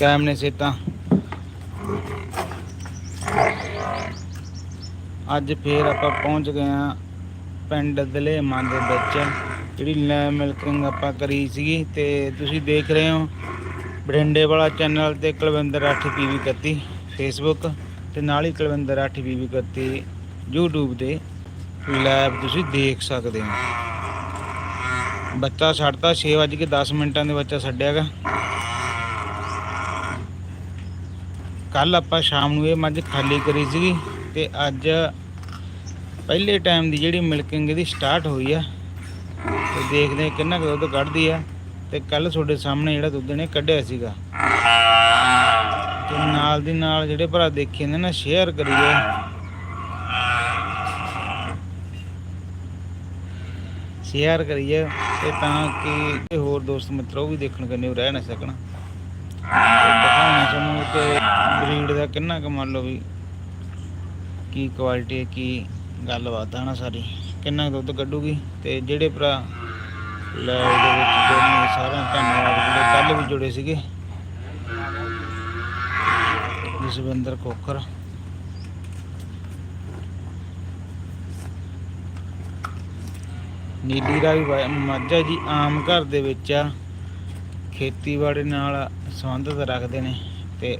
ਕਾਇਮ ਨੇ ਸੇਤਾਂ। ਅੱਜ ਫੇਰ ਆਪਾਂ ਪਹੁੰਚ ਗਏ ਆ ਪਿੰਡ ਦਲੇਮਾਂ ਦੇ ਵਿੱਚ, ਜਿਹੜੀ ਲੈ ਮਿਲਕਿੰਗ ਆਪਾਂ ਕਰੀ ਸੀਗੀ, ਤੇ ਤੁਸੀਂ ਦੇਖ ਰਹੇ ਹੋ ਬਰਿੰਡੇ ਵਾਲਾ ਚੈਨਲ ਤੇ ਕੁਲਵਿੰਦਰ 8 ਪੀਵੀ 31 ਫੇਸਬੁੱਕ ਤੇ ਨਾਲ ਹੀ ਕੁਲਵਿੰਦਰ 8 ਪੀਵੀ 31 YouTube ਤੇ ਲਾਈਵ ਤੁਸੀਂ ਦੇਖ ਸਕਦੇ ਹੋ। ਬੱਚਾ ਛੱਡਤਾ 6:10 ਮਿੰਟਾਂ ਦੇ ਬੱਚਾ ਛੱਡਿਆਗਾ। ਕੱਲ ਆਪਾਂ ਸ਼ਾਮ ਨੂੰ ਇਹ ਮੱਝ ਖਾਲੀ ਕਰੀ ਸੀਗੀ ਤੇ ਅੱਜ ਪਹਿਲੇ ਟਾਈਮ ਦੀ ਜਿਹੜੀ ਮਿਲਕਿੰਗ ਇਹਦੀ ਸਟਾਰਟ ਹੋਈ ਆ। ਤੇ ਦੇਖਦੇ ਕਿੰਨਾ ਕੁ ਦੁੱਧ ਕੱਢਦੀ ਆ। ਤੇ ਕੱਲ ਤੁਹਾਡੇ ਸਾਹਮਣੇ ਜਿਹੜਾ ਦੁੱਧ ਨੇ ਕੱਢਿਆ ਸੀਗਾ। ਤੇ ਨਾਲ ਦੀ ਨਾਲ ਜਿਹੜੇ ਭਰਾ ਦੇਖੇ ਨੇ ਨਾ ਸ਼ੇਅਰ ਕਰੀਏ। ਸ਼ੇਅਰ ਕਰੀਏ ਤੇ ਤਾਂ ਕਿ ਹੋਰ ਦੋਸਤ ਮਿੱਤਰ ਉਹ ਵੀ ਦੇਖਣ ਕਰਨੇ ਰਹਿ ਨਾ ਸਕਣ। ਤੁਹਾਨੂੰ ਕਿ ਬਰੀਡ ਦਾ ਕਿੰਨਾ ਕੁ ਮੰਨ ਲਓ ਵੀ ਕੀ ਕੁਆਲਿਟੀ ਹੈ, ਕੀ ਗੱਲਬਾਤ ਹੈ ਨਾ ਸਾਰੀ, ਕਿੰਨਾ ਕੁ ਦੁੱਧ ਕੱਢੂਗੀ? ਤੇ ਜਿਹੜੇ ਭਰਾ ਲੈ ਦੇ ਵਿੱਚ ਜੁੜਨੇ ਸਾਰਿਆਂ ਦਾ ਧੰਨਵਾਦ, ਜਿਹੜੇ ਕੱਲ ਵੀ ਜੁੜੇ ਸੀਗੇ। ਜਸਵਿੰਦਰ ਕੋਕਰ ਨੀਲੀ ਰਾਵੀ ਵਾ- ਜੀ, ਆਮ ਘਰ ਦੇ ਵਿੱਚ ਆ। ਖੇਤੀਬਾੜੀ ਨਾਲ ਸੰਬੰਧਿਤ ਰੱਖਦੇ ਨੇ। ਤੇ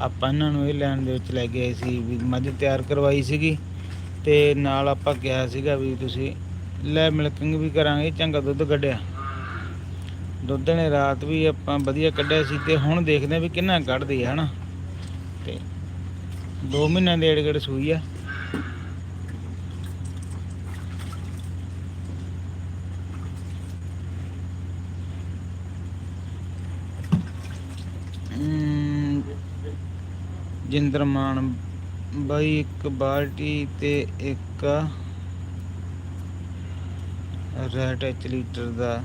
ਆਪਾਂ ਇਹਨਾਂ ਨੂੰ ਇਹ ਲੈਣ ਦੇ ਵਿੱਚ ਲੈ ਕੇ ਆਏ ਸੀ ਵੀ ਮੱਝ ਤਿਆਰ ਕਰਵਾਈ ਸੀਗੀ ਤੇ ਨਾਲ ਆਪਾਂ ਕਿਹਾ ਸੀਗਾ ਵੀ ਤੁਸੀਂ ਲੈ ਮਿਲਕਿੰਗ ਵੀ ਕਰਾਂਗੇ, ਚੰਗਾ ਦੁੱਧ ਕੱਢਿਆ। ਦੁੱਧ ਨੇ ਰਾਤ ਵੀ ਆਪਾਂ ਵਧੀਆ ਕੱਢਿਆ ਸੀ ਤੇ ਹੁਣ ਦੇਖਦੇ ਆ ਵੀ ਕਿੰਨਾ ਕੱਢਦੀ ਹੈ ਹਨਾ। ਤੇ 2 ਮਹੀਨਿਆਂ ਦੇ ਏੜ ਗੇੜ ਸੂਈ ਆ। ਜਿੰਦਰ ਮਾਨ ਬਾਈ ਇੱਕ ਬਾਲਟੀ ਤੇ ਇੱਕ ਰੇਟ 1 ਲੀਟਰ ਦਾ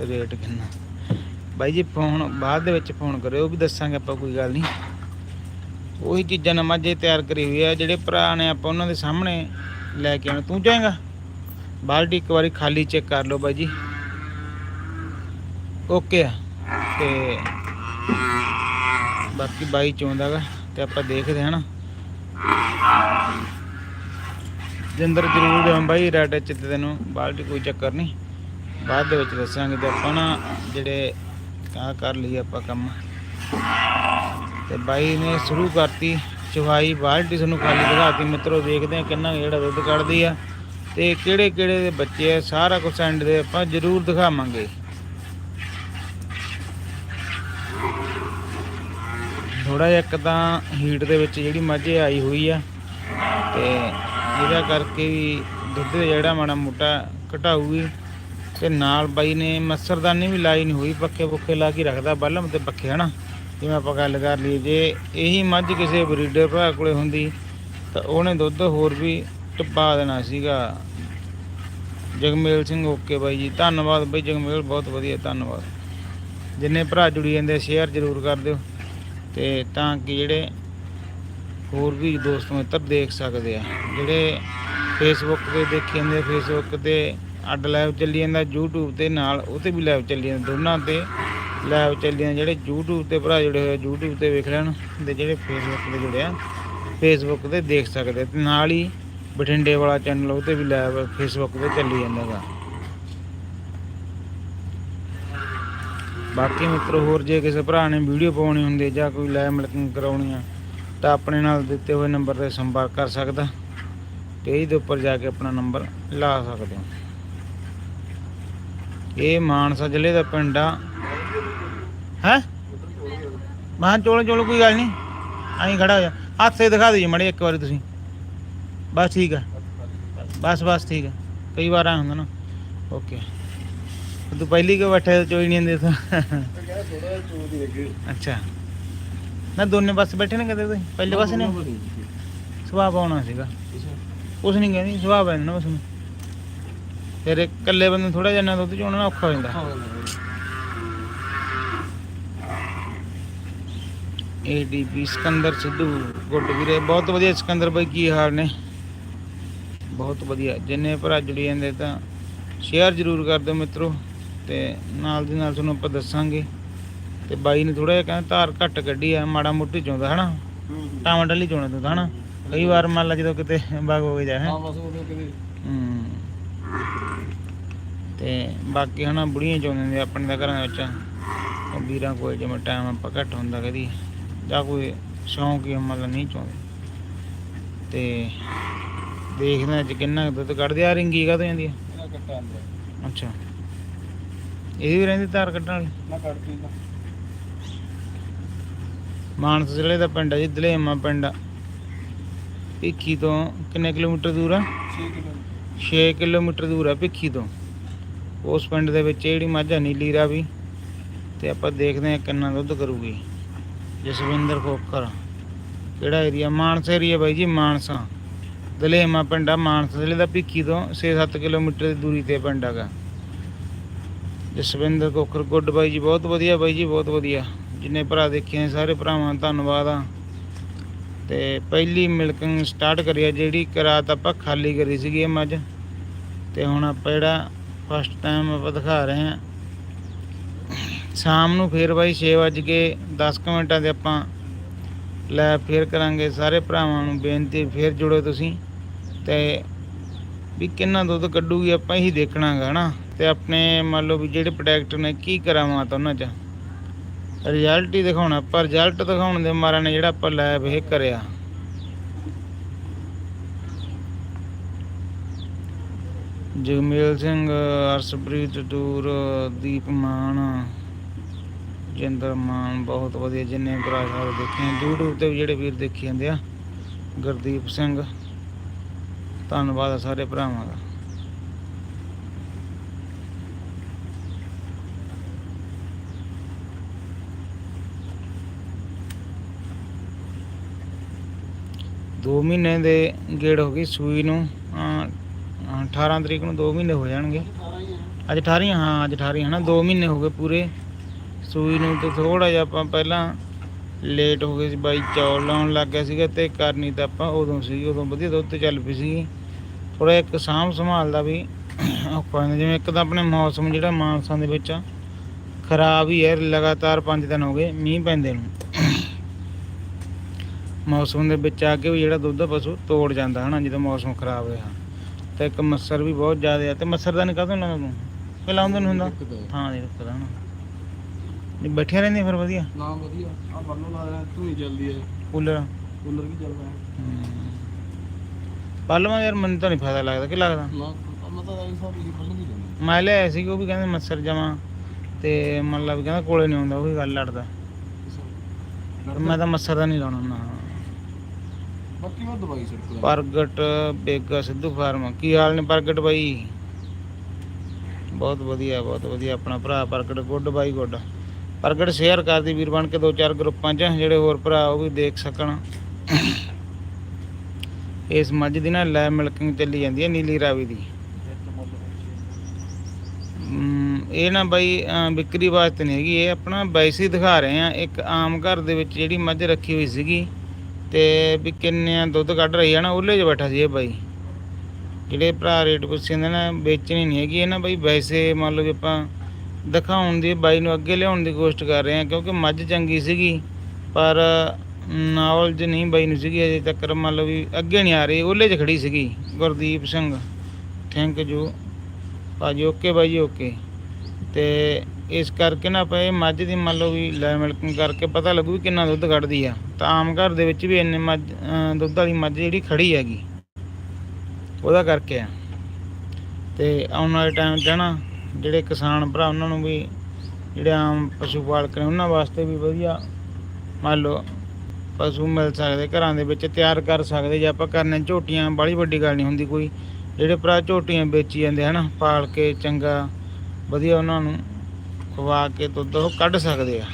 ਰੇਟ ਕਿੰਨਾ? ਬਾਈ ਜੀ, ਫੋਨ ਬਾਅਦ ਦੇ ਵਿੱਚ ਫੋਨ ਕਰਿਓ, ਉਹ ਵੀ ਦੱਸਾਂਗੇ ਆਪਾਂ, ਕੋਈ ਗੱਲ ਨਹੀਂ। ਉਹੀ ਚੀਜ਼ਾਂ ਨਵਾਂ ਜੇ ਤਿਆਰ ਕਰੀ ਹੋਈ ਆ, ਜਿਹੜੇ ਭਰਾ ਨੇ ਆਪਾਂ ਉਹਨਾਂ ਦੇ ਸਾਹਮਣੇ ਲੈ ਕੇ ਆਉਣਾ। ਤੂੰ ਜਾਏਗਾ? ਬਾਲਟੀ ਇੱਕ ਵਾਰੀ ਖਾਲੀ ਚੈੱਕ ਕਰ ਲਓ ਬਾਈ ਜੀ। ਓਕੇ ਆ। ਤੇ ਬਾਕੀ ਬਾਈ ਚਾਹੁੰਦਾਗਾ ਤੇ ਆਪਾਂ ਦੇਖਦੇ ਹਾਂ ਨਾ। ਜਿੰਦਰ ਜ਼ਰੂਰ ਦੇਵਾਂ ਬਾਈ ਰੈਡ ਚ ਤੇ ਤੈਨੂੰ ਬਾਲਟੀ ਕੋਈ ਚੱਕਰ ਨਹੀਂ। ਬਾਅਦ ਦੇ ਵਿੱਚ ਦੱਸਾਂਗੇ ਤੇ ਆਪਾਂ ਨਾ ਜਿਹੜੇ ਆ ਕਰ ਲਈ ਆਪਾਂ ਕੰਮ। ਤੇ ਬਾਈ ਨੇ ਸ਼ੁਰੂ ਕਰਤੀ ਚੁਹਾਈ, ਬਾਲਟੀ ਤੁਹਾਨੂੰ ਖਾਲੀ ਦਿਖਾਤੀ ਮਿੱਤਰੋ, ਦੇਖਦੇ ਆ ਕਿੰਨਾ ਜਿਹੜਾ ਦੁੱਧ ਕੱਢਦੀ ਆ ਤੇ ਕਿਹੜੇ ਕਿਹੜੇ ਦੇ ਬੱਚੇ ਆ, ਸਾਰਾ ਕੁਝ ਐਂਡ ਦੇ ਆਪਾਂ ਜ਼ਰੂਰ ਦਿਖਾਵਾਂਗੇ। ਥੋੜਾ ਜਿਹਾ ਇੱਕ ਤਾਂ ਹੀਟ ਦੇ ਵਿੱਚ ਜਿਹੜੀ ਮੱਝ ਆਈ ਹੋਈ ਆ ਤੇ ਇਹਦਾ ਕਰਕੇ ਵੀ ਦੁੱਧ ਜਿਹੜਾ ਮਾੜਾ ਮੋਟਾ ਘਟਾਊਗੀ ਤੇ ਨਾਲ ਬਾਈ ਨੇ ਮੱਛਰਦਾਨੀ ਵੀ ਲਾਈ ਨਹੀਂ ਹੋਈ, ਪੱਖੇ ਪੁੱਖੇ ਲਾ ਕੇ ਰੱਖਦਾ ਬਲਮ ਤੇ ਪੱਖੇ, ਹਨਾ? ਜਿਵੇਂ ਆਪਾਂ ਗੱਲ ਕਰ ਲਈਏ, ਜੇ ਇਹੀ ਮੱਝ ਕਿਸੇ ਬਰੀਡਰ ਭਰਾ ਕੋਲੇ ਹੁੰਦੀ ਤਾਂ ਉਹਨੇ ਦੁੱਧ ਹੋਰ ਵੀ ਟਪਾ ਦੇਣਾ ਸੀਗਾ। ਜਗਮੇਲ ਸਿੰਘ ਓਕੇ ਬਾਈ ਜੀ, ਧੰਨਵਾਦ ਬਾਈ ਜਗਮੇਲ, ਬਹੁਤ ਵਧੀਆ, ਧੰਨਵਾਦ। ਜਿੰਨੇ ਭਰਾ ਜੁੜੀ ਜਾਂਦੇ ਸ਼ੇਅਰ ਜ਼ਰੂਰ ਕਰ ਦਿਓ। ਤੇ ਤਾਂ ਕਿ ਜਿਹੜੇ ਹੋਰ ਵੀ ਦੋਸਤ ਮਿੱਤਰ ਦੇਖ ਸਕਦੇ ਆ ਜਿਹੜੇ ਫੇਸਬੁੱਕ ਤੇ ਦੇਖੀ ਜਾਂਦੇ ਫੇਸਬੁੱਕ ਤੇ ਅੱਡ ਲਾਈਵ ਚੱਲੀ ਜਾਂਦਾ YouTube ਤੇ ਨਾਲ ਉਹ ਤੇ ਵੀ ਲਾਈਵ ਚੱਲੀ ਜਾਂਦਾ ਦੋਨਾਂ ਤੇ ਲਾਈਵ ਚੱਲੀ ਜਾਂਦੇ ਜਿਹੜੇ YouTube ਤੇ ਭਰਾ ਜੁੜੇ ਹੋਏ ਆ, YouTube ਤੇ ਵੇਖ ਲੈਣ ਤੇ ਜਿਹੜੇ ਫੇਸਬੁੱਕ ਤੇ ਜੁੜੇ ਆ ਫੇਸਬੁੱਕ ਤੇ ਦੇਖ ਸਕਦੇ ਆ। ਤੇ ਨਾਲ ਹੀ ਬਠਿੰਡੇ ਵਾਲਾ ਚੈਨਲ ਉਹ ਤੇ ਵੀ ਲਾਈਵ ਫੇਸਬੁੱਕ ਤੇ ਚੱਲੀ ਜਾਂਦਾ ਬਾਕੀ ਮਿੱਤਰੋ, ਹੋਰ ਜੇ ਕਿਸੇ ਭਰਾ ਨੇ ਵੀਡੀਓ ਪਾਉਣੀ ਹੁੰਦੀ ਜਾਂ ਕੋਈ ਲੈ ਮਿਲਕਿੰਗ ਕਰਾਉਣੀ ਆ, ਤਾਂ ਆਪਣੇ ਨਾਲ ਦਿੱਤੇ ਹੋਏ ਨੰਬਰ ਤੇ ਸੰਪਰਕ ਕਰ ਸਕਦਾ ਤੇ ਇਹਦੇ ਉੱਪਰ ਜਾ ਕੇ ਆਪਣਾ ਨੰਬਰ ਲਾ ਸਕਦੇ ਹੋ। ਇਹ ਮਾਨਸਾ ਜ਼ਿਲ੍ਹੇ ਦਾ ਪਿੰਡ ਆ। ਹੈ? ਮਾਂ ਚੋਲ ਚੋਲ ਕੋਈ ਗੱਲ ਨਹੀਂ, ਆਈ ਖੜਾ ਹੋ ਜਾ। ਹੱਥ ਦਿਖਾ ਦਿਓ ਮੜੇ ਇੱਕ ਵਾਰੀ ਤੁਸੀਂ। ਬਸ ਠੀਕ ਆ। ਬਸ ਬਸ ਠੀਕ ਆ। ਕਈ ਵਾਰ ਆ ਹੁੰਦਾ ਨਾ। ਓਕੇ। ਤੂੰ ਪਹਿਲੀ ਕਿ ਬੈਠੇ ਚੋਈ ਨਹੀਂ ਹੁੰਦੇ ਤੂੰ ਅੱਛਾ। ਨਾ ਦੋਨੇ ਪਾਸੇ ਬੈਠੇ ਨੇ ਕਦੇ ਤੁਸੀਂ? ਪਹਿਲੇ ਪਾਸੇ ਨੇ? ਸੁਭਾਅ ਪਾਉਣਾ ਸੀਗਾ। ਕੁਛ ਨਹੀਂ ਕਹਿੰਦੀ, ਸੁਭਾਅ ਪੈਣਾ ਨਾ ਬਸ ਨੂੰ। ਫਿਰ ਇਕੱਲੇ ਬੰਦੇ ਥੋੜਾ ਜਿਹਾ ਨਾ ਦੁੱਧ ਚੋਣਾ ਔਖਾ ਹੋ ਜਾਂਦਾ। ਏਡੀਪੀ ਸਿਕੰਦਰ ਸਿੱਧੂ, ਗੁੱਡ ਵੀਰੇ, ਬਹੁਤ ਵਧੀਆ ਸਿਕੰਦਰ ਬਾਈ, ਕੀ ਹਾਲ ਨੇ? ਬਹੁਤ ਵਧੀਆ, ਜਿੰਨੇ ਭਰਾ ਜੁੜੀ ਜਾਂਦੇ ਤਾਂ ਸ਼ੇਅਰ ਜ਼ਰੂਰ ਕਰ ਦਿਓ ਮਿੱਤਰੋ। ਤੇ ਨਾਲ ਦੀ ਨਾਲ ਤੁਹਾਨੂੰ ਆਪਾਂ ਦੱਸਾਂਗੇ। ਤੇ ਬਾਈ ਨੇ ਥੋੜਾ ਜਿਹਾ ਕਹਿੰਦਾ ਧਾਰ ਘੱਟ ਕੱਢੀ ਆ ਮਾੜਾ ਮੋਟੀ ਚੋਂਦਾ ਹਨਾ? ਟਾਵਾਂ ਡਲੀ ਚੋਣਾ ਤੂੰ ਤਾਂ ਹਨਾ? ਕਈ ਵਾਰ ਮੰਨ ਲਾ ਜਦੋਂ ਕਿਤੇ ਬਾਗ ਹੋ ਗਿਆ ਹੈ? ਹਾਂ। ਤੇ ਬਾਕੀ ਹਨਾ ਬੁੜੀਆਂ ਚਾਹੁੰਦੇ ਨੇ ਆਪਣੇ ਦਾ ਘਰਾਂ ਵਿੱਚ। ਉਹ ਵੀਰਾਂ ਕੋਲ ਜਿਵੇਂ ਟਾਈਮ ਆਪਾਂ ਘੱਟ ਹੁੰਦਾ ਕਦੀ। ਜਾਂ ਕੋਈ ਸ਼ੌਂਕ ਹੀ ਮਤਲਬ ਨਹੀਂ ਚਾਹੁੰਦੇ ਤੇ ਦੇਖਦੇ ਅੱਜ ਕਿੰਨਾ ਦੁੱਧ ਕੱਢਦੇ ਆ। ਰਿੰਗੀ ਕਾ ਜਾਂਦੀ ਆ? ਅੱਛਾ। ਇਹ ਵੀ ਰਹਿੰਦੀ ਧਾਰ ਕੱਢਣ ਵਾਲੀ? ਨਾ ਕੱਟਦੀ ਨਾ ਮਾਨਸ ਜ਼ਿਲ੍ਹੇ ਦਾ ਪਿੰਡ ਹੈ ਜੀ ਦਲੇਮਾ ਪਿੰਡ ਭਿੱਖੀ ਤੋਂ ਕਿੰਨੇ ਕਿਲੋਮੀਟਰ ਦੂਰ ਆ? 6 ਕਿਲੋ 6 ਕਿਲੋਮੀਟਰ ਦੂਰ ਆ ਭਿੱਖੀ ਤੋਂ। ਉਸ ਪਿੰਡ ਦੇ ਵਿੱਚ ਜਿਹੜੀ ਮੱਝ ਨੀਲੀ ਰਾਵੀ। ਤੇ ਆਪਾਂ ਦੇਖਦੇ ਆ ਕਿੰਨਾ ਦੁੱਧ ਕਰੂਗੀ। ਜਸਵਿੰਦਰ ਖੋਖਰ। ਕਿਹੜਾ ਏਰੀਆ ਮਾਨਸਾ ਏਰੀਆ ਬਾਈ ਜੀ ਮਾਨਸਾ। ਦਲੇਮਾ ਪਿੰਡ ਆ ਮਾਨਸਾ ਜ਼ਿਲ੍ਹੇ ਦਾ ਭਿੱਖੀ ਤੋਂ 6-7 ਕਿਲੋਮੀਟਰ ਦੀ ਦੂਰੀ ਤੇ ਪਿੰਡ ਹੈਗਾ। ਜਸਵਿੰਦਰ ਖੋਖਰ ਗੁੱਡ ਬਾਈ ਜੀ, ਬਹੁਤ ਵਧੀਆ ਬਾਈ ਜੀ, ਬਹੁਤ ਵਧੀਆ। ਜਿੰਨੇ ਭਰਾ ਦੇਖੇ ਆ ਸਾਰੇ ਭਰਾਵਾਂ ਧੰਨਵਾਦ ਆ। ਤੇ ਪਹਿਲੀ ਮਿਲਕਿੰਗ ਸਟਾਰਟ ਕਰੀ ਆ, ਜਿਹੜੀ ਰਾਤ ਆਪਾਂ ਖਾਲੀ ਕਰੀ ਸੀਗੀ ਇਹ ਮੱਝ। ਤੇ ਹੁਣ ਆਪਾਂ ਜਿਹੜਾ ਫਸਟ ਟਾਈਮ ਆਪਾਂ ਦਿਖਾ ਰਹੇ ਹਾਂ ਸ਼ਾਮ ਨੂੰ ਫੇਰ ਬਾਈ 6 ਵਜ ਕੇ 10 ਕੁ ਮਿੰਟਾਂ ਦੇ ਆਪਾਂ ਲੈ ਫੇਰ ਕਰਾਂਗੇ। ਸਾਰੇ ਭਰਾਵਾਂ ਨੂੰ ਬੇਨਤੀ, ਫੇਰ ਜੁੜੋ ਤੁਸੀਂ। ਤੇ ਵੀ ਕਿੰਨਾ ਦੁੱਧ ਕੱਢੂਗੀ ਆਪਾਂ ਇਹੀ ਦੇਖਣਾਗਾ, ਹਨਾ? ਤੇ ਆਪਣੇ ਮੰਨ ਲਓ ਵੀ ਜਿਹੜੇ ਪ੍ਰੋਡਕਟ ਨੇ, ਕੀ ਕਰਾਵਾਂ ਤਾਂ ਉਹਨਾਂ 'ਚ? ਰਿਜ਼ਲਟ ਹੀ ਦਿਖਾਉਣਾ ਪਰ ਰਿਜ਼ਲਟ ਦਿਖਾਉਣ ਦੇ ਮਾਰਾ ਨੇ ਜਿਹੜਾ ਆਪਾਂ ਲੈਬ ਇਹ ਕਰਿਆ। ਜਗਮੇਲ ਸਿੰਘ, ਅਰਸ਼ਪ੍ਰੀਤ ਟੂਰ ਦੀਪ ਮਾਨ, ਜਿੰਦਰ ਮਾਨ, ਬਹੁਤ ਵਧੀਆ ਜਿੰਨੇ ਭਰਾ ਸਾਰੇ ਦੇਖੇ ਆ। YouTube ਤੇ ਵੀ ਜਿਹੜੇ ਵੀਰ ਦੇਖੀ ਜਾਂਦੇ ਆ, ਗੁਰਦੀਪ ਸਿੰਘ। ਧੰਨਵਾਦ ਸਾਰੇ ਭਰਾਵਾਂ ਦਾ। ਦੋ ਮਹੀਨੇ ਦੇ ਗੇੜ ਹੋ ਗਈ ਸੂਈ ਨੂੰ। ਅਹ, 18 ਤਰੀਕ ਨੂੰ 2 ਮਹੀਨੇ ਹੋ ਜਾਣਗੇ। ਅੱਜ 18 ਹਾਂ ਅੱਜ 18 ਹਨਾ 2 ਮਹੀਨੇ ਹੋ ਗਏ ਪੂਰੇ। ਸੂਈ ਨੂੰ ਤੇ ਥੋੜਾ ਜਿਹਾ ਆਪਾਂ ਪਹਿਲਾਂ ਲੇਟ ਹੋ ਗਏ ਸੀ ਬਾਈ ਚੌਲ ਲਾਉਣ ਲੱਗ ਗਿਆ ਸੀਗਾ ਤੇ ਕਰਨੀ ਤਾਂ ਆਪਾਂ ਉਦੋਂ ਸੀ ਉਦੋਂ ਵਧੀਆ ਦੁੱਧ ਤੇ ਚੱਲ ਪਈ ਸੀ। ਥੋੜਾ ਇੱਕ ਸਾਂਭ ਸੰਭਾਲ ਦਾ ਵੀ ਔਖਾ ਜਿਵੇਂ ਇੱਕ ਤਾਂ ਆਪਣੇ ਮੌਸਮ ਜਿਹੜਾ ਮਾਨਸਾ ਦੇ ਵਿੱਚ ਖਰਾਬ ਹੀ ਹੈ ਲਗਾਤਾਰ 5 ਦਿਨ ਹੋ ਗਏ ਮੀਂਹ ਪੈਂਦੇ ਨੂੰ। ਮੌਸਮ ਦੇ ਵਿੱਚ ਆ ਕੇ ਵੀ ਜਿਹੜਾ ਦੁੱਧ ਪਸ਼ੂ ਤੋੜ ਜਾਂਦਾ ਹਨਾ ਜਦੋਂ ਮੌਸਮ ਖਰਾਬ ਹੋਇਆ। ਤੇ ਇੱਕ ਮੱਛਰ ਵੀ ਬਹੁਤ ਜ਼ਿਆਦਾ ਆ। ਤੇ ਮੱਛਰਦਾਨੀ ਕਦੋਂ ਲਾਉਂਦਾ ਤੂੰ? ਕਿ ਲਾਉਂਦਾ ਨਹੀਂ ਹੁੰਦਾ? ਹੈ। ਹਾਂ ਨਹੀਂ ਰੱਖਦਾ ਹਨਾ ਨਹੀਂ ਬੈਠੀਆਂ ਰਹਿੰਦੀਆਂ ਫਿਰ ਵਧੀਆ? ਨਾ ਵਧੀਆ। ਆ ਬੰਨੋ ਲਾ ਤੂੰ ਹੀ ਜਲਦੀ ਹੈ ਕੂਲਰ। ਕੂਲਰ ਵੀ ਚੱਲ ਰਿਹਾ। ਪਾਲਵਾ ਯਾਰ ਮੈਨੂੰ ਤਾਂ ਨਹੀਂ ਫਾਇਦਾ ਲੱਗਦਾ। ਕਿ ਲੱਗਦਾ? ਮੈਂ ਤਾਂ ਹੀ। ਲਿਆਇਆ ਸੀ ਉਹ ਵੀ ਕਹਿੰਦੇ ਮੱਛਰ ਜਮਾ। ਤੇ ਵੀ ਕਹਿੰਦਾ ਕੋਲੇ ਨਹੀਂ ਆਉਂਦਾ ਉਹ ਵੀ ਗੱਲ ਲੜਦਾ। ਮੈਂ ਤਾਂ ਮੱਛਰ ਦਾ ਨਹੀਂ ਲਾਉਣਾ ਨਾ। ਬਾਕੀ ਮੈਂ ਦਵਾਈ ਛਿੜਕ ਲਾਂ ਪ੍ਰਗਟ ਬੇਗਾ ਸਿੱਧੂ ਫਾਰਮ। ਕੀ ਹਾਲ ਨੇ ਪ੍ਰਗਟ ਬਾਈ? ਬਹੁਤ ਵਧੀਆ ਬਹੁਤ ਵਧੀਆ। ਆਪਣਾ ਭਰਾ ਪ੍ਰਗਟ ਗੁੱਡ ਬਾਈ ਗੁੱਡ। ਪ੍ਰਗਟ ਸ਼ੇਅਰ ਕਰਦੀ ਵੀਰ ਬਣ ਕੇ ਦੋ ਚਾਰ ਗਰੁੱਪਾਂ 'ਚ ਜਿਹੜੇ ਹੋਰ ਭਰਾ ਉਹ ਵੀ ਦੇਖ ਸਕਣ। ਇਸ ਮੱਝ ਦੀ ਨਾ ਲੈ ਮਿਲਕਿੰਗ ਚੱਲੀ ਜਾਂਦੀ ਹੈ ਨੀਲੀ ਰਾਵੀ ਦੀ। ਅਮ, ਇਹ ਨਾ ਬਾਈ ਵਿਕਰੀ ਵਾਸਤੇ ਨਹੀਂ ਹੈਗੀ। ਇਹ ਆਪਣਾ ਵੈਸੇ ਦਿਖਾ ਰਹੇ ਆ। ਇੱਕ ਆਮ ਘਰ ਦੇ ਵਿੱਚ ਜਿਹੜੀ ਮੱਝ ਰੱਖੀ ਹੋਈ ਸੀਗੀ ਤੇ ਵੀ ਕਿੰਨੇ ਦੁੱਧ ਕੱਢ ਰਹੀ ਹੈ ਨਾ, ਉਹਲੇ 'ਚ ਬੈਠਾ ਸੀ ਇਹ ਬਾਈ। ਜਿਹੜੇ ਭਰਾ ਰੇਟ ਪੁੱਛਦੇ ਨੇ ਨਾ, ਵੇਚਣੀ ਨਹੀਂ ਹੈਗੀ ਇਹ ਨਾ ਬਾਈ, ਵੈਸੇ ਮੰਨ ਲਓ ਵੀ ਆਪਾਂ ਦਿਖਾਉਣ ਦੀ, ਬਾਈ ਨੂੰ ਅੱਗੇ ਲਿਆਉਣ ਦੀ ਕੋਸ਼ਿਸ਼ ਕਰ ਰਹੇ ਹਾਂ, ਕਿਉਂਕਿ ਮੱਝ ਚੰਗੀ ਸੀਗੀ, ਪਰ ਨੌਲੇਜ ਨਹੀਂ ਬਾਈ ਨੂੰ ਸੀਗੀ, ਅਜੇ ਤੱਕ ਮੰਨ ਲਓ ਵੀ ਅੱਗੇ ਨਹੀਂ ਆ ਰਹੀ, ਉਹਲੇ 'ਚ ਖੜੀ ਸੀਗੀ ਗੁਰਦੀਪ ਸਿੰਘ। ਥੈਂਕ ਯੂ ਭਾਜੀ ਓਕੇ ਬਾਈ ਜੀ ਓਕੇ ਤੇ ਇਸ ਕਰਕੇ ਨਾ ਆਪਾਂ ਇਹ ਮੱਝ ਦੀ ਮੰਨ ਲਓ ਵੀ ਲੈ ਮਿਲਕਿੰਗ ਕਰਕੇ ਪਤਾ ਲੱਗੂ ਵੀ ਕਿੰਨਾ ਦੁੱਧ ਕੱਢਦੀ ਆ। ਤਾਂ ਆਮ ਘਰ ਦੇ ਵਿੱਚ ਵੀ ਇੰਨੇ ਮੱਝ, ਅਹ ਦੁੱਧ ਵਾਲੀ ਮੱਝ ਜਿਹੜੀ ਖੜੀ ਹੈਗੀ, ਉਹਦਾ ਕਰਕੇ ਆ। ਤੇ ਆਉਣ ਵਾਲੇ ਟਾਈਮ 'ਚ ਨਾ ਜਿਹੜੇ ਕਿਸਾਨ ਭਰਾ ਉਹਨਾਂ ਨੂੰ ਵੀ ਜਿਹੜੇ ਆਮ ਪਸ਼ੂ ਪਾਲਕ ਨੇ ਉਹਨਾਂ ਵਾਸਤੇ ਵੀ ਵਧੀਆ ਮੰਨ ਲਓ ਪਸ਼ੂ ਮਿਲ ਸਕਦੇ, ਘਰਾਂ ਦੇ ਵਿੱਚ ਤਿਆਰ ਕਰ ਸਕਦੇ, ਜੇ ਆਪਾਂ ਕਰਨੇ ਝੋਟੀਆਂ ਬੜੀ ਵੱਡੀ ਗੱਲ ਨਹੀਂ ਹੁੰਦੀ ਕੋਈ। ਜਿਹੜੇ ਭਰਾ ਝੋਟੀਆਂ ਵੇਚੀ ਜਾਂਦੇ ਹਨ ਪਾਲ ਕੇ ਚੰਗਾ ਵਧੀਆ ਉਹਨਾਂ ਨੂੰ ਖਵਾ ਕੇ ਦੁੱਧ ਉਹ ਕੱਢ ਸਕਦੇ ਆ।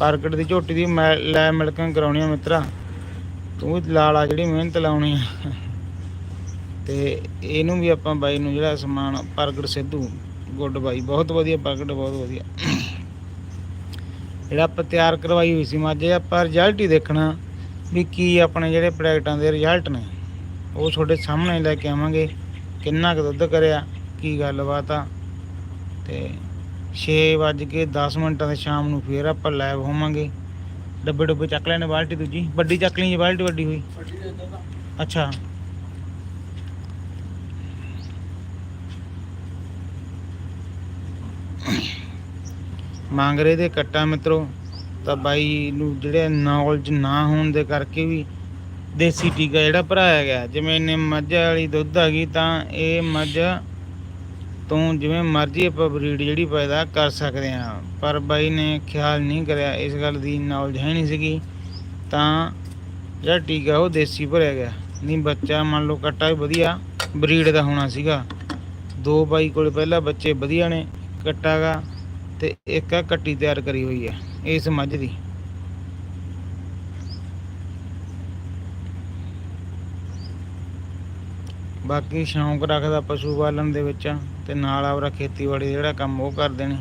ਮਾਰਕੀਟ ਦੀ ਝੋਟੀ ਦੀ ਮੈਂ ਲੈ ਮਿਲਕਾਂ ਕਰਾਉਣੀ ਆ ਮਿੱਤਰਾ। ਤੂੰ ਵੀ ਲਾਲਾ ਜਿਹੜੀ ਮਿਹਨਤ ਲਾਉਣੀ ਆ। ਤੇ ਇਹਨੂੰ ਵੀ ਆਪਾਂ ਬਾਈ ਨੂੰ ਜਿਹੜਾ ਸਮਾਨ ਪ੍ਰਗਟ ਸਿੱਧੂ, ਗੁੱਡ ਬਾਈ, ਬਹੁਤ ਵਧੀਆ ਪ੍ਰਗਟ, ਬਹੁਤ ਵਧੀਆ। ਜਿਹੜਾ ਆਪਾਂ ਤਿਆਰ ਕਰਵਾਈ ਹੋਈ ਸੀ ਮੱਝ ਆਪਾਂ ਰਿਜ਼ਲਟ ਹੀ ਦੇਖਣਾ ਵੀ ਕੀ ਆਪਣੇ ਜਿਹੜੇ ਪ੍ਰੋਡਕਟਾਂ ਦੇ ਰਿਜ਼ਲਟ ਨੇ। ਉਹ ਤੁਹਾਡੇ ਸਾਹਮਣੇ ਲੈ ਕੇ ਆਵਾਂਗੇ। ਕਿੰਨਾ ਕੁ ਦੁੱਧ ਕਰਿਆ, ਕੀ ਗੱਲਬਾਤ ਆ। ਤੇ ਛੇ ਵੱਜ ਕੇ 10 ਮਿੰਟਾਂ ਦੇ ਸ਼ਾਮ ਨੂੰ ਫੇਰ ਆਪਾਂ ਲਾਈਵ ਹੋਵਾਂਗੇ। ਡੱਬੇ ਡੱਬੇ ਚੱਕ ਲੈਣੇ ਬਾਲਟੀ ਦੂਜੀ। ਵੱਡੀ ਚੱਕ ਲਈ ਬਾਲਟੀ ਵੱਡੀ ਹੋਈ। ਅੱਛਾ। ਮੰਗਰੇ ਦੇ ਕੱਟਾ ਮਿੱਤਰੋ ਤਾਂ ਬਾਈ ਨੂੰ ਜਿਹੜੇ ਨੌਲੇਜ ਨਾ ਹੋਣ ਦੇ ਕਰਕੇ ਵੀ ਦੇਸੀ ਟੀਕਾ ਜਿਹੜਾ ਭਰਾਇਆ ਗਿਆ। ਜਿਵੇਂ ਇਹਨੇ ਮੱਝ ਵਾਲੀ ਦੁੱਧ ਆ ਗਈ ਤਾਂ ਇਹ ਮੱਝ ਤੋਂ ਜਿਵੇਂ ਮਰਜ਼ੀ ਆਪਾਂ ਬਰੀਡ ਜਿਹੜੀ ਪੈਦਾ ਕਰ ਸਕਦੇ ਹਾਂ। ਪਰ ਬਾਈ ਨੇ ਖਿਆਲ ਨਹੀਂ ਕਰਿਆ, ਇਸ ਗੱਲ ਦੀ ਨੌਲੇਜ ਹੈ ਨਹੀਂ ਸੀਗੀ। ਤਾਂ ਜਿਹੜਾ ਟੀਕਾ ਉਹ ਦੇਸੀ ਭਰਿਆ ਗਿਆ। ਨਹੀਂ, ਬੱਚਾ ਮੰਨ ਲਓ ਕੱਟਾ ਵੀ ਵਧੀਆ ਬਰੀਡ ਦਾ ਹੋਣਾ ਸੀਗਾ। ਦੋ ਬਾਈ ਕੋਲ ਪਹਿਲਾਂ ਬੱਚੇ ਵਧੀਆ ਨੇ, ਕੱਟਾ ਗਾ ਤੇ ਇੱਕ ਆ ਕੱਟੀ ਤਿਆਰ ਕਰੀ ਹੋਈ ਹੈ ਇਸ ਮੱਝ ਦੀ। ਬਾਕੀ ਸ਼ੌਂਕ ਰੱਖਦਾ ਪਸ਼ੂ ਪਾਲਣ ਦੇ ਵਿੱਚ ਤੇ ਨਾਲ ਆਪਦਾ ਖੇਤੀਬਾੜੀ ਦਾ ਜਿਹੜਾ ਕੰਮ ਉਹ ਕਰਦੇ ਨੇ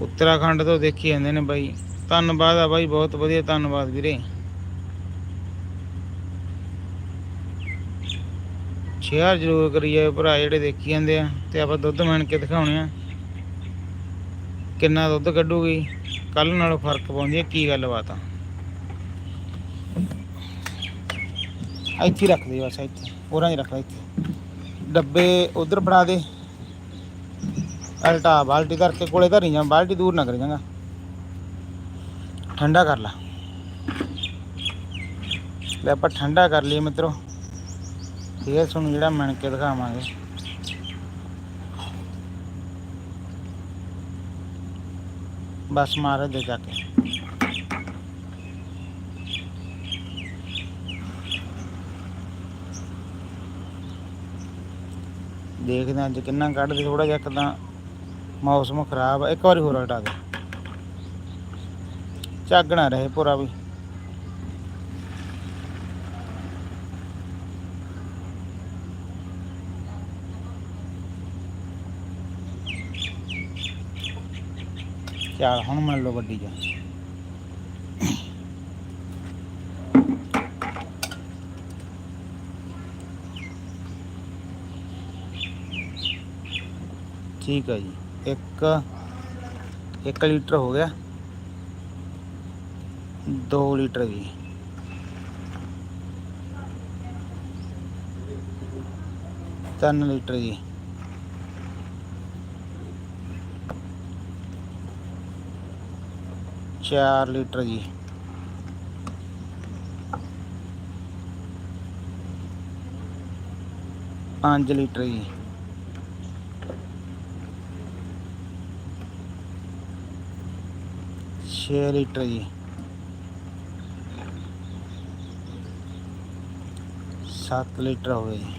ਉੱਤਰਾਖੰਡ ਤੋਂ ਦੇਖੀ ਜਾਂਦੇ ਨੇ ਬਾਈ। ਧੰਨਵਾਦ ਆ ਬਾਈ, ਬਹੁਤ ਵਧੀਆ ਧੰਨਵਾਦ ਵੀਰੇ। ਸ਼ੇਅਰ ਜ਼ਰੂਰ ਕਰੀ ਕਰੀਏ ਭਰਾ, ਜਿਹੜੇ ਦੇਖੀ ਜਾਂਦੇ ਆ, ਤੇ ਆਪਾਂ ਦੁੱਧ ਮਾਣ ਕੇ ਦਿਖਾਉਣੇ ਆ। ਕਿੰਨਾ ਦੁੱਧ ਕੱਢੂਗੀ? ਕੱਲ ਨਾਲੋਂ ਫ਼ਰਕ ਪਾਉਂਦੀ ਹੈ ਕੀ ਗੱਲਬਾਤ ਆ? ਇੱਥੇ ਹੀ ਰੱਖ ਦੇ ਬਸ ਇੱਥੇ, ਹੋਰਾਂ ਹੀ ਰੱਖ ਲੈ ਇੱਥੇ। ਡੱਬੇ ਉਧਰ ਫੜਾ ਦੇ। ਅਲਟਾ ਬਾਲਟੀ ਕਰਕੇ ਕੋਲੇ ਧਰੀ ਜਾ ਬਾਲਟੀ ਦੂਰ ਨਾ ਕਰੀ ਜਾਂਗਾ ਠੰਡਾ ਕਰ ਲਾ। ਲੈ ਆਪਾਂ ਠੰਡਾ ਕਰ ਲਈਏ ਮਿੱਤਰੋ। ਫੇਰ ਤੁਹਾਨੂੰ ਜਿਹੜਾ ਮਣ ਕੇ ਦਿਖਾਵਾਂਗੇ। ਬਸ ਮਾਰ ਦੇ ਜਾ ਕੇ। ਦੇਖਦੇ ਹਾਂ ਅੱਜ ਕਿੰਨਾ ਕੱਢਦੇ ਥੋੜਾ ਜਿਹਾ ਇੱਕ ਮੌਸਮ ਖਰਾਬ ਆ। ਇੱਕ ਵਾਰੀ ਹੋਰ ਹਟਾ ਦੇ। ਝੱਗ ਨਾ ਰਹੇ ਪੂਰਾ ਵੀ। ਚੱਲ ਹੁਣ ਮੰਨ ਲਓ ਵੱਡੀ ਜਾ। ठीक है जी। एक एक लीटर हो गया। दो लीटर जी तीन लीटर जी। चार लीटर जी। पाँच लीटर जी। 6 ਲੀਟਰ ਜੀ। ਸੱਤ ਲੀਟਰ ਹੋਵੇ ਜੀ।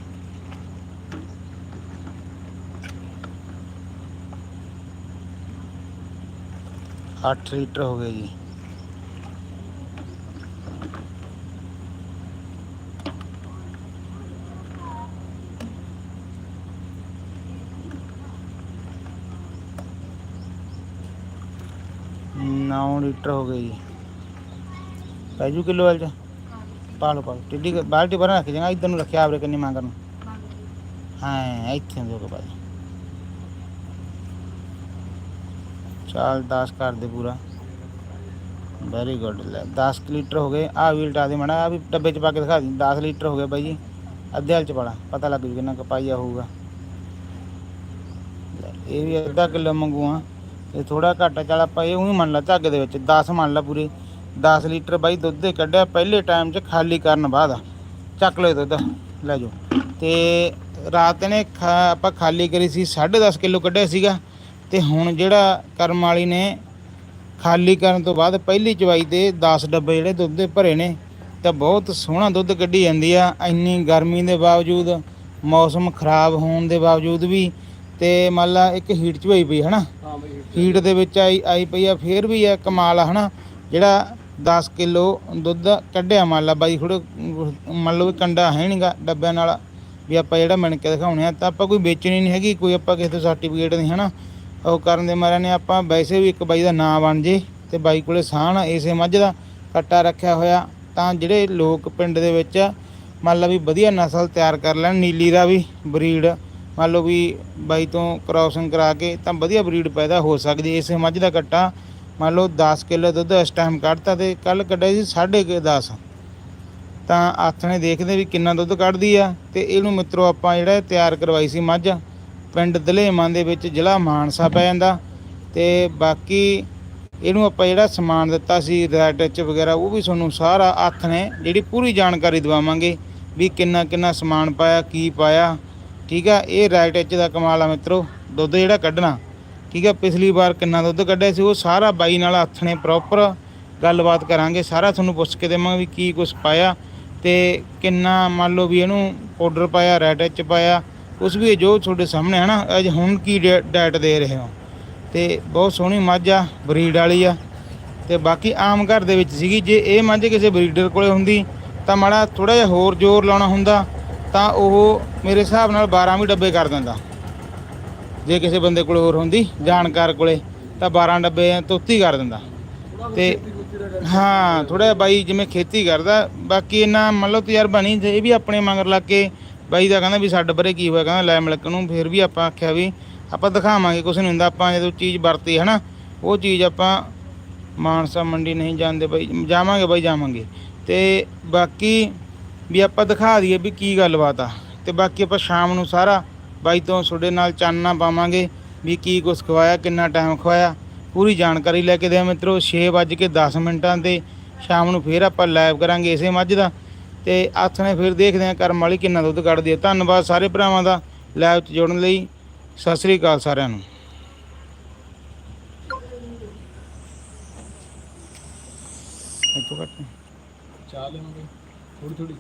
ਅੱਠ ਲੀਟਰ ਹੋਵੇ ਜੀ। ਨੌ ਲੀਟਰ ਹੋ ਗਏ ਜੀ ਪੈਜੂ ਕਿਲੋ ਵਾਲ ਚ ਪਾ ਲਓ ਪਾ ਲਓ ਟਿੱਡੀ ਕੁ- ਬਾਲਟੀ ਭਰ ਰੱਖ ਜਾਂਗਾ ਇਧਰ ਨੂੰ ਰੱਖਿਆ ਆਵਰੇ ਕਿੰਨੀ ਮੰਗ ਨੂੰ ਹਾਂ ਇੱਥੇ ਦੋ ਕੇ ਬਾਈ ਚਾਲ 10 ਕਰ ਦੇ ਪੂਰਾ ਵੈਰੀ ਗੁੱਡ ਲੈ 10 ਕੁ ਲੀਟਰ ਹੋ ਗਏ ਆ ਵੀ ਲਟਾ ਦੇ ਮਣਾ ਆ ਵੀ ਡੱਬੇ ਚ ਪਾ ਕੇ ਦਿਖਾ ਦੀ 10 ਲੀਟਰ ਹੋ ਗਏ ਬਾਈ ਜੀ ਅੱਧੇ ਹਾਲ ਚ ਪਾਲਾ ਪਤਾ ਲੱਗ ਜੂ ਕਿੰਨਾ ਕਪਾਈਆ ਇਹ ਥੋੜਾ ਘੱਟ ਆ, ਚੱਲ ਆਪਾਂ ਇਹ ਉਹੀ ਮੰਨ ਲਾ ਝੱਗ ਦੇ ਵਿੱਚ 10 ਮੰਨ ਲਾ ਪੂਰੇ। 10 ਲੀਟਰ ਬਾਈ ਦੁੱਧ ਦੇ ਕੱਢਿਆ ਪਹਿਲੇ ਟਾਈਮ 'ਚ ਖਾਲੀ ਕਰਨ ਬਾਅਦ। ਚੱਕ ਲਓ ਦੁੱਧ ਲੈ ਜਾਓ। ਤੇ ਰਾਤ ਨੇ ਖਾ- ਆਪਾਂ ਖਾਲੀ ਕਰੀ ਸੀ 10.5 ਕਿਲੋ ਕੱਢਿਆ ਸੀਗਾ। ਤੇ ਹੁਣ ਜਿਹੜਾ ਕਰਮ ਵਾਲੀ ਨੇ ਖਾਲੀ ਕਰਨ ਤੋਂ ਬਾਅਦ ਪਹਿਲੀ ਚਵਾਈ ਤੇ 10 ਡੱਬੇ ਜਿਹੜੇ ਦੁੱਧ ਦੇ ਭਰੇ ਨੇ ਤਾਂ ਬਹੁਤ ਸੋਹਣਾ ਦੁੱਧ ਕੱਢੀ ਜਾਂਦੀ ਆ। ਇੰਨੀ ਗਰਮੀ ਦੇ ਬਾਵਜੂਦ ਮੌਸਮ ਖਰਾਬ ਹੋਣ ਦੇ ਬਾਵਜੂਦ ਵੀ ਤੇ ਮੰਨ ਲਾ ਇੱਕ ਹੀਟ ਚ ਹੋਈ ਪਈ ਹਨਾ? ਫੀਡ ਦੇ ਵਿੱਚ ਆਈ ਆਈ ਪਈ ਆ, ਫੇਰ ਵੀ ਆ ਕਮਾਲ ਆ ਹਨਾ, ਜਿਹੜਾ 10 ਕਿਲੋ ਦੁੱਧ ਕੱਢਿਆ ਮੰਨ ਲਾ ਬਾਈ ਥੋੜਾ ਮੰਨ ਲਓ ਵੀ ਕੰਡਾ ਹੈ ਨਹੀਂਗਾ ਡੱਬਿਆਂ ਨਾਲ, ਵੀ ਆਪਾਂ ਜਿਹੜਾ ਮਿਣ ਕੇ ਦਿਖਾਉਣੇ ਆ, ਤਾਂ ਆਪਾਂ ਕੋਈ ਵੇਚਣੀ ਨਹੀਂ ਹੈਗੀ, ਕੋਈ ਆਪਾਂ ਕਿਸੇ ਤੋਂ ਸਰਟੀਫਿਕੇਟ ਨਹੀਂ ਹਨਾ, ਉਹ ਕਰਨ ਦੇ ਮਾਰਿਆਂ ਨੇ ਆਪਾਂ, ਵੈਸੇ ਵੀ ਇੱਕ ਬਾਈ ਦਾ ਨਾਂ ਬਣ ਜੇ, ਤੇ ਬਾਈ ਕੋਲੇ ਸਾਹਣ ਇਸੇ ਮੱਝ ਦਾ ਕੱਟਾ ਰੱਖਿਆ ਹੋਇਆ, ਤਾਂ ਜਿਹੜੇ ਲੋਕ ਪਿੰਡ ਦੇ ਵਿੱਚ ਮੰਨ ਲਾ ਵੀ ਵਧੀਆ ਨਸਲ ਤਿਆਰ ਕਰ ਲੈਣ, ਨੀਲੀ ਦਾ ਵੀ ਬਰੀਡ ਮੰਨ ਲਓ ਵੀ ਬਾਈ ਤੋਂ ਕ੍ਰਾਸਿੰਗ ਕਰਾ ਕੇ ਤਾਂ ਵਧੀਆ ਬਰੀਡ ਪੈਦਾ ਹੋ ਸਕਦੀ ਇਸ ਮੱਝ ਦਾ ਕੱਟਾ ਮੰਨ ਲਓ 10 ਕਿਲੋ ਦੁੱਧ ਇਸ ਟਾਈਮ ਕੱਢਤਾ ਤੇ ਕੱਲ ਕੱਢਿਆ ਸੀ 10.5 ਤਾਂ ਹੱਥ ਨੇ ਦੇਖਦੇ ਵੀ ਕਿੰਨਾ ਦੁੱਧ ਕੱਢਦੀ ਆ ਤੇ ਇਹਨੂੰ ਮਿੱਤਰੋ ਆਪਾਂ ਜਿਹੜਾ ਤਿਆਰ ਕਰਵਾਈ ਸੀ ਮੱਝ, ਪਿੰਡ ਦਲੇਮਾਂ ਦੇ ਵਿੱਚ ਜ਼ਿਲ੍ਹਾ ਮਾਨਸਾ ਪੈ ਜਾਂਦਾ। ਤੇ ਬਾਕੀ ਇਹਨੂੰ ਆਪਾਂ ਜਿਹੜਾ ਸਮਾਨ ਦਿੱਤਾ ਸੀ ਰੈਡ ਟੱਚ ਵਗੈਰਾ, ਉਹ ਵੀ ਤੁਹਾਨੂੰ ਸਾਰਾ ਹੱਥ ਨੇ ਜਿਹੜੀ ਪੂਰੀ ਜਾਣਕਾਰੀ ਦਵਾਵਾਂਗੇ ਵੀ ਕਿੰਨਾ ਕਿੰਨਾ ਸਮਾਨ ਪਾਇਆ, ਕੀ ਪਾਇਆ। ਠੀਕ ਆ, ਇਹ ਰੈਡ ਟੱਚ ਦਾ ਕਮਾਲ ਆ ਮਿੱਤਰੋ, ਦੁੱਧ ਜਿਹੜਾ ਕੱਢਣਾ। ਠੀਕ ਆ, ਪਿਛਲੀ ਵਾਰ ਕਿੰਨਾ ਦੁੱਧ ਕੱਢਿਆ ਸੀ, ਉਹ ਸਾਰਾ ਬਾਈ ਨਾਲ ਹੱਥ ਨੇ ਪ੍ਰੋਪਰ ਗੱਲਬਾਤ ਕਰਾਂਗੇ, ਸਾਰਾ ਤੁਹਾਨੂੰ ਪੁੱਛ ਕੇ ਦੇਵਾਂਗੇ ਵੀ ਕੀ ਕੁਝ ਪਾਇਆ ਤੇ ਕਿੰਨਾ ਮੰਨ ਲਓ ਵੀ ਇਹਨੂੰ ਪਾਊਡਰ ਪਾਇਆ ਰੈਡ ਟੱਚ ਪਾਇਆ ਉਸ ਵੀ ਜੋ ਤੁਹਾਡੇ ਸਾਹਮਣੇ ਹੈ ਨਾ, ਅੱਜ ਹੁਣ ਕੀ ਡੇ- ਡਾਇਟ ਦੇ ਰਹੇ ਹੋ। ਤੇ ਬਹੁਤ ਸੋਹਣੀ ਮੱਝ ਆ ਬਰੀਡ ਵਾਲੀ ਆ। ਤੇ ਬਾਕੀ ਆਮ ਘਰ ਦੇ ਵਿੱਚ ਸੀਗੀ, ਜੇ ਇਹ ਮੱਝ ਕਿਸੇ ਬਰੀਡਰ ਕੋਲੇ ਹੁੰਦੀ, ਤਾਂ ਮਾੜਾ ਥੋੜਾ ਜਿਹਾ ਹੋਰ ਜ਼ੋਰ ਲਾਉਣਾ ਹੁੰਦਾ ਤਾਂ ਉਹ ਮੇਰੇ ਹਿਸਾਬ ਨਾਲ 12 ਵੀ ਡੱਬੇ ਕਰ ਦਿੰਦਾ। ਜੇ ਕਿਸੇ ਬੰਦੇ ਕੋਲ ਹੋਰ ਹੁੰਦੀ ਜਾਣਕਾਰ ਕੋਲੇ ਤਾਂ 12 ਡੱਬੇ ਤੋਤੀ ਕਰ ਦਿੰਦਾ। ਤੇ ਹਾਂ ਥੋੜਾ ਬਾਈ ਜਿਵੇਂ ਖੇਤੀ ਕਰਦਾ ਬਾਕੀ ਇਹਨਾਂ ਮੰਨ ਲਓ ਤਜਰਬਾ ਨਹੀਂ ਇਹ ਵੀ ਆਪਣੇ ਮਗਰ ਲੱਗ ਕੇ ਬਾਈ ਦਾ ਕਹਿੰਦਾ ਵੀ ਸਾਡੇ ਬਰੇ ਕੀ ਹੋਇਆ ਕਹਿੰਦਾ ਲੈ ਮਿਲਕ ਨੂੰ ਫਿਰ ਵੀ ਆਪਾਂ ਆਖਿਆ ਵੀ ਆਪਾਂ ਦਿਖਾਵਾਂਗੇ ਕੁਛ ਨਹੀਂ ਹੁੰਦਾ ਆਪਾਂ ਜਦੋਂ ਚੀਜ਼ ਵਰਤੀ ਹੈ ਨਾ ਉਹ ਚੀਜ਼ ਆਪਾਂ ਮਾਨਸਾ ਮੰਡੀ ਨਹੀਂ ਜਾਂਦੇ ਬਾਈ ਜਾਵਾਂਗੇ ਬਾਈ ਜਾਵਾਂਗੇ। ਤੇ ਬਾਕੀ ਵੀ ਆਪਾਂ ਦਿਖਾ ਦਈਏ ਵੀ ਕੀ ਗੱਲਬਾਤ ਆ। ਤੇ ਬਾਕੀ ਆਪਾਂ ਸ਼ਾਮ ਨੂੰ ਸਾਰਾ ਬਾਈ ਤੋਂ ਤੁਹਾਡੇ ਨਾਲ ਚਾਨਣਾ ਪਾਵਾਂਗੇ ਵੀ ਕੀ ਕੁਛ ਖਵਾਇਆ, ਕਿੰਨਾ ਟਾਈਮ ਖਵਾਇਆ। ਪੂਰੀ ਜਾਣਕਾਰੀ ਲੈ ਕੇ ਦੇ ਮਿੱਤਰੋ 6:10 ਮਿੰਟਾਂ ਤੇ ਸ਼ਾਮ ਨੂੰ ਫੇਰ ਆਪਾਂ ਲਾਈਵ ਕਰਾਂਗੇ ਇਸੇ ਮੱਝ ਦਾ। ਤੇ ਹੱਥ ਨੇ ਫਿਰ ਦੇਖਦੇ ਹਾਂ ਕਰਮ ਵਾਲੀ ਕਿੰਨਾ ਦੁੱਧ ਕੱਢਦੀ ਹੈ ਧੰਨਵਾਦ ਸਾਰੇ ਭਰਾਵਾਂ ਦਾ ਲਾਈਵ 'ਚ ਜੁੜਨ ਲਈ। ਸਤਿ ਸ੍ਰੀ ਅਕਾਲ ਸਾਰਿਆਂ ਨੂੰ। ਇੱਥੋਂ ਕੱਟ ਚਾਹ ਲੈਵਾਂਗੇ ਥੋੜੀ ਥੋੜੀ